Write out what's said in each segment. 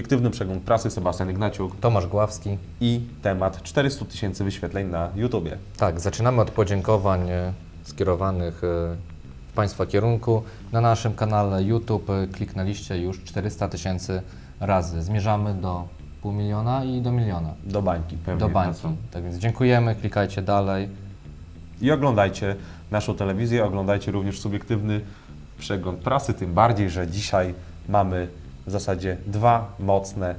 subiektywny przegląd prasy, Sebastian Ignaciuk Tomasz Gławski. i temat 400 tysięcy wyświetleń na YouTubie. Tak, zaczynamy od podziękowań e, skierowanych e, w Państwa kierunku. Na naszym kanale YouTube e, kliknęliście już 400 tysięcy razy. Zmierzamy do pół miliona i do miliona. Do bańki pewnie. Do bańki. Tak więc dziękujemy, klikajcie dalej. I oglądajcie naszą telewizję, oglądajcie również subiektywny przegląd prasy, tym bardziej, że dzisiaj mamy w zasadzie dwa mocne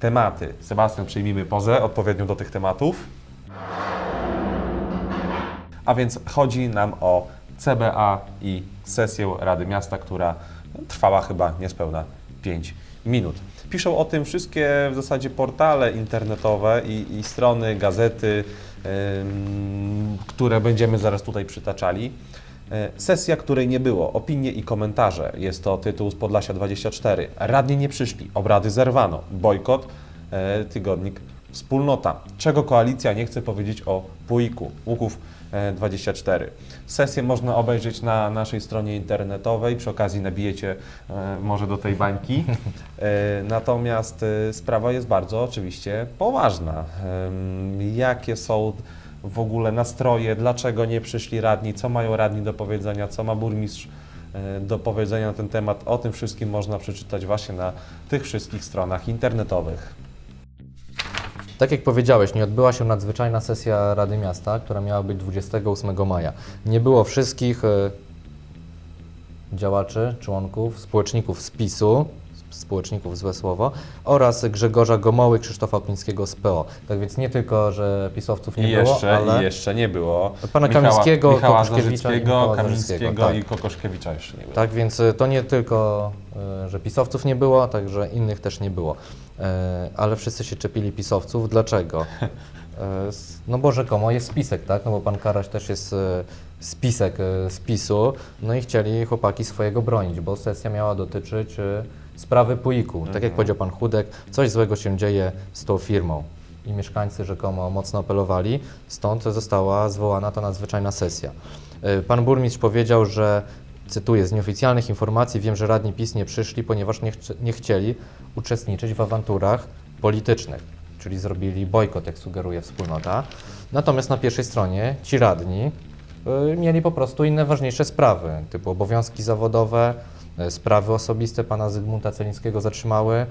tematy. Sebastian, przyjmijmy pozę odpowiednią do tych tematów. A więc chodzi nam o CBA i sesję Rady Miasta, która trwała chyba niespełna 5 minut. Piszą o tym wszystkie w zasadzie portale internetowe i, i strony, gazety, ym, które będziemy zaraz tutaj przytaczali. E, Sesja, której nie było. Opinie i komentarze. Jest to tytuł z Podlasia 24. Radni nie przyszli. Obrady zerwano. Bojkot. E, Tygodnik Wspólnota. Czego koalicja nie chce powiedzieć o Puiku? Łuków e, 24. Sesję można obejrzeć na naszej stronie internetowej. Przy okazji nabijecie e, może do tej bańki. E, Natomiast e, sprawa jest bardzo oczywiście poważna. Jakie są w ogóle nastroje, dlaczego nie przyszli radni, co mają radni do powiedzenia, co ma burmistrz e, do powiedzenia na ten temat. O tym wszystkim można przeczytać właśnie na tych wszystkich stronach internetowych. Tak jak powiedziałeś, nie odbyła się nadzwyczajna sesja Rady Miasta, która miała być 28 maja. Nie było wszystkich e, działaczy, członków, społeczników z PiSu, społeczników złe słowo, oraz Grzegorza Gomoły, Krzysztofa Opińskiego z PO. Tak więc nie tylko, że pisowców nie I było, jeszcze, ale I jeszcze nie było Pana Michała, Kamińskiego, Michała Kokoszkiewicza i Michała Kamińskiego tak. i Kokoszkiewicza jeszcze nie było. Tak więc y, to nie tylko, y, że pisowców nie było, także innych też nie było. Y, Ale wszyscy się czepili pisowców. Dlaczego? No bo rzekomo jest spisek, tak? No bo pan Karaś też jest spisek z PiSu. No i chcieli chłopaki swojego bronić, bo sesja miała dotyczyć sprawy Puiku. Tak jak powiedział pan Chudek, coś złego się dzieje z tą firmą. I mieszkańcy rzekomo mocno apelowali, stąd została zwołana ta nadzwyczajna sesja. Y, Pan burmistrz powiedział, że cytuję, z nieoficjalnych informacji wiem, że radni PiS nie przyszli, ponieważ nie, nie chcieli uczestniczyć w awanturach politycznych, czyli zrobili bojkot, jak sugeruje wspólnota. Natomiast na pierwszej stronie ci radni y, mieli po prostu inne ważniejsze sprawy, typu obowiązki zawodowe, sprawy osobiste pana Zygmunta Celińskiego zatrzymały.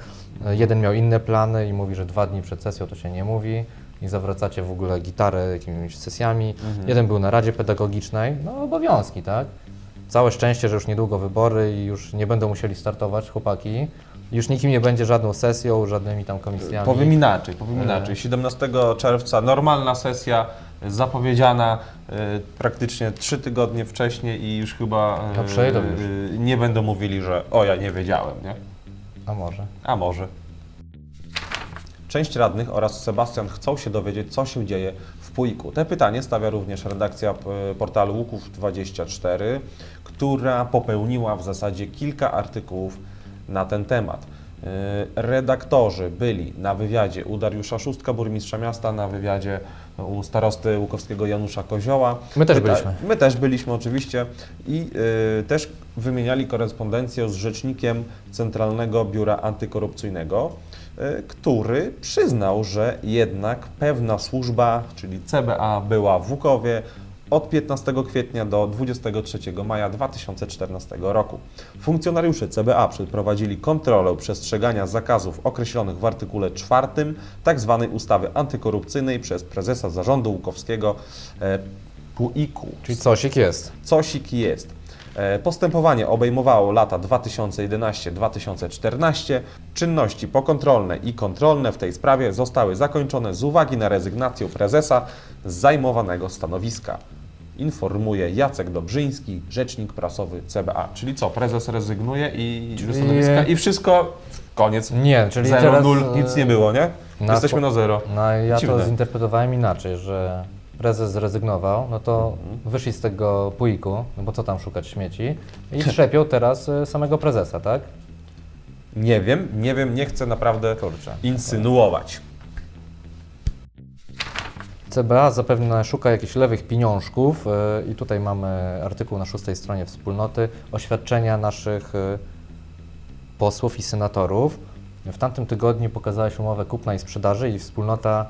Y, Jeden miał inne plany i mówi, że dwa dni przed sesją to się nie mówi i zawracacie w ogóle gitarę jakimiś sesjami. Jeden był na Radzie Pedagogicznej, no obowiązki, tak? Całe szczęście, że już niedługo wybory i już nie będą musieli startować chłopaki. Już nikim nie będzie żadną sesją, żadnymi tam komisjami. Powiem inaczej, powiem E. inaczej. 17 czerwca normalna sesja zapowiedziana e, praktycznie trzy tygodnie wcześniej i już chyba e, No przejdą już. e, nie będą mówili, że o ja nie wiedziałem, nie? A może? A może. Część radnych oraz Sebastian chcą się dowiedzieć, co się dzieje w Puiku. Te pytanie stawia również redakcja portalu Łuków24, która popełniła w zasadzie kilka artykułów na ten temat. Redaktorzy byli na wywiadzie u Dariusza Szóstka, burmistrza miasta, na wywiadzie u starosty Łukowskiego Janusza Kozioła. My też byliśmy. My też byliśmy oczywiście i y, też wymieniali korespondencję z rzecznikiem Centralnego Biura Antykorupcyjnego, y, który przyznał, że jednak pewna służba, czyli CBA, była w Łukowie od 15 kwietnia do 23 maja 2014 roku. Funkcjonariusze CBA przeprowadzili kontrolę przestrzegania zakazów określonych w artykule 4 tzw. tak ustawy antykorupcyjnej przez prezesa zarządu Łukowskiego e, PUIK-u. Czyli cosik jest. Cosik jest. E, Postępowanie obejmowało lata 2011-2014. Czynności pokontrolne i kontrolne w tej sprawie zostały zakończone z uwagi na rezygnację prezesa z zajmowanego stanowiska. Informuje Jacek Dobrzyński, rzecznik prasowy CBA. Czyli co, prezes rezygnuje i Czyli- stanowiska i wszystko, koniec. Nie, czyli zero, teraz, nul, e, nic nie było, nie? na Jesteśmy na zero. No ja Dziwne. to zinterpretowałem inaczej, że prezes zrezygnował, no to Mhm. wyszli z tego puiku, no bo co tam szukać śmieci i trzepią teraz y, samego prezesa, tak? Nie wiem, nie wiem, nie chcę naprawdę Kurczę. insynuować. CBA zapewne szuka jakichś lewych pieniążków y, i tutaj mamy artykuł na szóstej stronie wspólnoty, oświadczenia naszych y, posłów i senatorów. W tamtym tygodniu pokazałeś umowę kupna i sprzedaży i wspólnota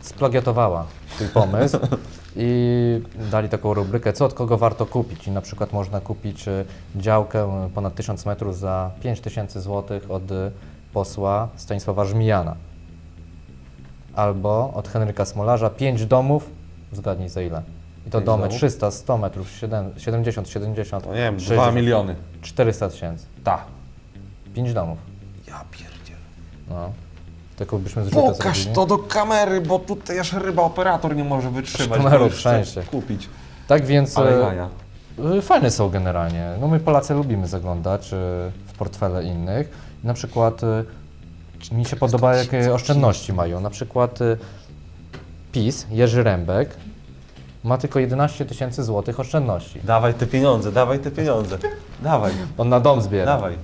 splagiatowała twój pomysł i dali taką rubrykę, co od kogo warto kupić. I na przykład można kupić e, działkę ponad 1000 metrów za 5000 zł od e, posła Stanisława Żmijana. Albo od Henryka Smolarza 5 domów, zgadnij za ile. I to Pięć domy domów? 300, 100 metrów, 7, 70, 70, To nie wiem, 2 60, miliony. 400 tysięcy. Ta. 5 domów. Ja pierdzielę. No. Taką byśmy zrzutę Pokaż zrobili. to do kamery, bo tutaj aż ryba operator nie może wytrzymać. Z kamerą bo już chce trzęsie. kupić. Tak więc Ale e, jaja. y, fajne są generalnie. No my Polacy lubimy zaglądać y, w portfele innych. Na przykład mi się podoba jakie oszczędności mają. Na przykład y, PiS, Jerzy Rębek ma tylko 11 tysięcy złotych oszczędności. Dawaj te pieniądze, dawaj te pieniądze. Dawaj, On na dom zbiera. dawaj.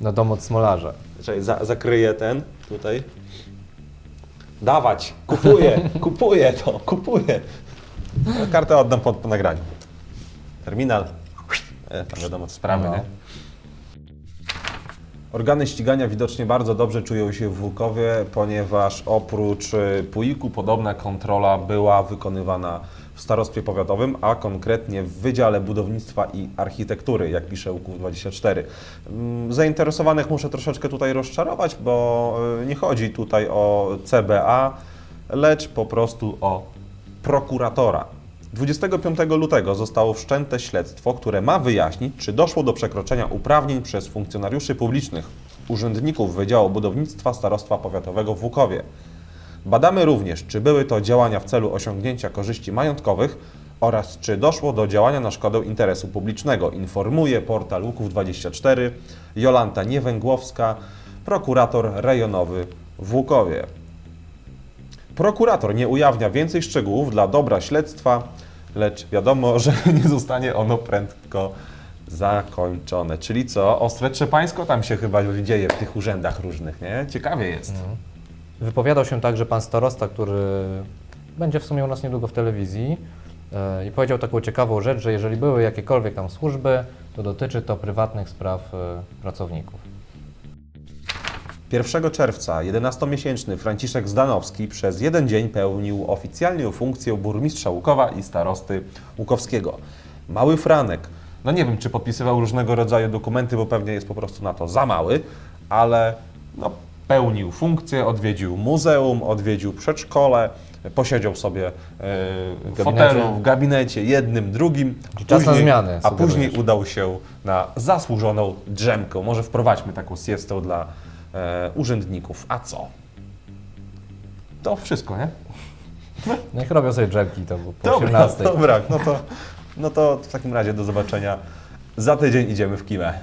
Na dom od Smolarza. Czekaj, za, zakryję ten tutaj. Dawać, kupuję, kupuję to, kupuję. Kartę oddam po, po nagraniu. Terminal. E, tam wiadomo, co sprawy, No. nie? Organy ścigania widocznie bardzo dobrze czują się w Włókowie, ponieważ oprócz e, Puiku podobna kontrola była wykonywana w starostwie powiatowym, a konkretnie w Wydziale Budownictwa i Architektury, jak pisze UKU24. Mm, Zainteresowanych muszę troszeczkę tutaj rozczarować, bo e, nie chodzi tutaj o CBA, lecz po prostu o prokuratora. 25 lutego zostało wszczęte śledztwo, które ma wyjaśnić, czy doszło do przekroczenia uprawnień przez funkcjonariuszy publicznych, urzędników Wydziału Budownictwa Starostwa Powiatowego w Łukowie. Badamy również, czy były to działania w celu osiągnięcia korzyści majątkowych oraz czy doszło do działania na szkodę interesu publicznego, informuje portal Łuków24 Jolanta Niewęgłowska, prokurator rejonowy w Łukowie. Prokurator nie ujawnia więcej szczegółów dla dobra śledztwa, lecz wiadomo, że nie zostanie ono prędko zakończone. Czyli co? Ostre trzepańsko tam się chyba dzieje w tych urzędach różnych, nie? Ciekawie jest. Wypowiadał się także pan starosta, który będzie w sumie u nas niedługo w telewizji e, i powiedział taką ciekawą rzecz, że jeżeli były jakiekolwiek tam służby, to dotyczy to prywatnych spraw e, pracowników. 1 czerwca 11-miesięczny Franciszek Zdanowski przez jeden dzień pełnił oficjalnie funkcję burmistrza Łukowa i starosty Łukowskiego. Mały Franek, no nie wiem, czy podpisywał różnego rodzaju dokumenty, bo pewnie jest po prostu na to za mały, ale no, pełnił funkcję, odwiedził muzeum, odwiedził przedszkole, posiedział sobie e, w gabinecie. fotelu, w gabinecie, jednym, drugim. Czyli czas na zmiany, A później udał się na zasłużoną drzemkę. Może wprowadźmy taką siestę dla e, urzędników. A co? To wszystko, nie? Niech robią sobie drzemki to po Dobra, 18. dobra, no to, no to w takim razie do zobaczenia. Za tydzień idziemy w kimę.